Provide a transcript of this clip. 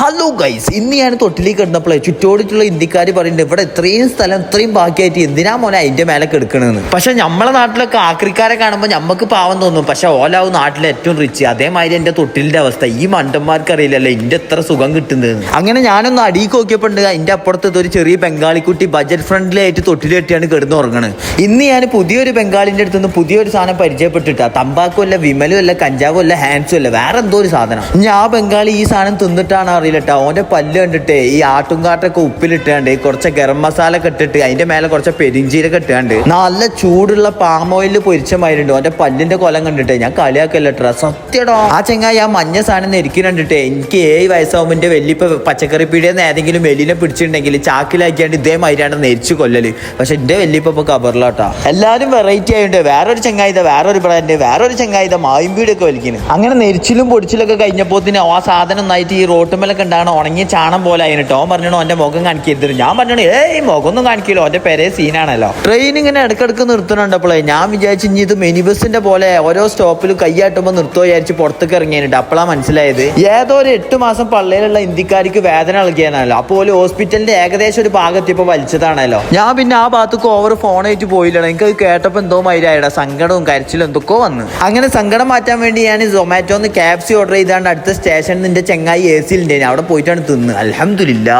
Hello guys ഇന്ന് ഞാൻ തൊട്ടിലേക്ക് കിടന്നപ്പോഴേ ചുറ്റോടിച്ചുള്ള ഇന്ത്യക്കാർ പറയുന്നുണ്ട് ഇവിടെ ഇത്രയും സ്ഥലം ഇത്രയും ബാക്കിയായിട്ട് എന്തിനാ മോനെ അതിന്റെ മേലെ എടുക്കണമെന്ന് പക്ഷെ നമ്മളെ നാട്ടിലൊക്കെ ആക്രിക്കാരെ കാണുമ്പോൾ നമുക്ക് പാവം തോന്നും. പക്ഷെ ഓലാവും നാട്ടിലെ ഏറ്റവും റിച്ച് അതേമാതിരി എന്റെ തൊട്ടിലിന്റെ അവസ്ഥ. ഈ മണ്ടന്മാർക്ക് അറിയില്ലല്ലോ എന്റെ എത്ര സുഖം കിട്ടുന്നത് അങ്ങനെ ഞാനൊന്ന് അടിയിൽ നോക്കിയപ്പോൾ ഉണ്ട് അപ്പുറത്ത് ഒരു ചെറിയ ബംഗാളിക്കുട്ടി ബജറ്റ് ഫ്രണ്ട്ലി ആയിട്ട് കിടന്നു കെട്ടിയാണ് കിടന്ന് ഉറങ്ങണത് ഇന്ന് ഞാൻ പുതിയൊരു ബംഗാളിന്റെ അടുത്തുനിന്ന് പുതിയൊരു സാധനം പരിചയപ്പെട്ടിട്ടാ. തമ്പാക്കും അല്ല വിമലും അല്ല കഞ്ചാവും അല്ല ഹാൻസും അല്ല വേറെ എന്തോ ഒരു സാധനം. ഞാൻ ബംഗാളി ഈ സാധനം തിന്നിട്ടാണ് അറിയില്ലട്ടോ ഓന്റെ പല്ല് കണ്ടിട്ട് ഈ ആട്ടുംകാട്ടൊക്കെ ഉപ്പിലിട്ടാണ്ട് കുറച്ച് ഗരം മസാല കെട്ടിട്ട് ഇട്ടിട്ട് അതിന്റെ മേലെ കുറച്ച് പെരിഞ്ചീരൊക്കെ ഇട്ടാണ്ട് നല്ല ചൂടുള്ള പാം ഓയിൽ പൊരിച്ചമായിട്ടുണ്ട് ഓന്റെ പല്ലിന്റെ കൊലം കണ്ടിട്ട് ഞാൻ കളിയാക്കല്ലോ സത്യടോ. ആ ചെങ്ങായി ആ മഞ്ഞ സാധനം നെരിക്കി കണ്ടിട്ട് എനിക്ക് ഏഴ് വയസ്സാകുമ്പോൾ എന്റെ വലിയപ്പ പച്ചക്കറി പീടിയെന്ന് ഏതെങ്കിലും വെല്ലിനെ പിടിച്ചിട്ടുണ്ടെങ്കിൽ ചാക്കിലാക്കിയാണ്ട് ഇതേമാതിരിയാണ് നെരിച്ച് കൊല്ലല്. പക്ഷെ എന്റെ വലിയപ്പ ഇപ്പൊ കബറിലാട്ടാ. എല്ലാരും വെറൈറ്റി ആയിട്ട് വേറൊരു ചെങ്ങായിത വേറൊരു ബ്രാൻഡ് വേറൊരു ചെങ്ങായിത വീടൊക്കെ വലിക്കുന്നു അങ്ങനെ നെരിച്ചിലും പൊടിച്ചിലൊക്കെ കഴിഞ്ഞപ്പോൾ തന്നെ ആ സാധനം നന്നായിട്ട് ഈ റോട്ടുമേലൊക്കെ ഉണ്ടാകണം ഉണങ്ങിയ ചാണം പോലെ ആയിട്ട് ഓൻ പറഞ്ഞു എന്റെ മുഖം കാണിക്കരുത്. ഞാൻ പറഞ്ഞു ഏയ് മുഖമൊന്നും കാണിക്കില്ല. ഓന്റെ പേരെ സീനാണല്ലോ. ട്രെയിൻ ഇങ്ങനെ ഇടക്കിടക്ക് നിർത്തുന്നുണ്ടപ്പോഴേ ഞാൻ വിചാരിച്ചു ഇനി ഇത് മിനി ബസിന്റെ പോലെ ഓരോ സ്റ്റോപ്പിലും കൈയാട്ടുമ്പോൾ നിർത്തോ വിചാരിച്ച് പുറത്തേക്ക് ഇറങ്ങിയിട്ട് അപ്പോഴാ മനസ്സിലായത്. ഏതോ ഒരു എട്ട് മാസം പള്ളിയിലുള്ള ഇന്ത്യക്കാർക്ക് വേദന നൽകിയാണല്ലോ അപ്പോൾ ഹോസ്പിറ്റലിന്റെ ഏകദേശം ഒരു ഭാഗത്ത് ഇപ്പൊ വലിച്ചതാണല്ലോ. ഞാൻ പിന്നെ ആ ഭാഗത്തേക്ക് ഓവർ ഫോണായിട്ട് പോയില്ലല്ലോ എനിക്ക് അത് കേട്ടപ്പോൾ എന്തോ മൈരായടാ സങ്കടവും കരച്ചിലും എന്തൊക്കെയോ വന്ന്. അങ്ങനെ സങ്കടം മാറ്റാൻ വേണ്ടി ഞാൻ സൊമാറ്റോന്ന് ക്യാബ്സി ഓർഡർ ചെയ്താണ്ട് അടുത്ത സ്റ്റേഷനിൽ നിന്റെ ചെങ്ങായി എ സിയിലുണ്ടേന് അവിടെ പോയിട്ടാണ് തിന്ന്. അലഹമില്ല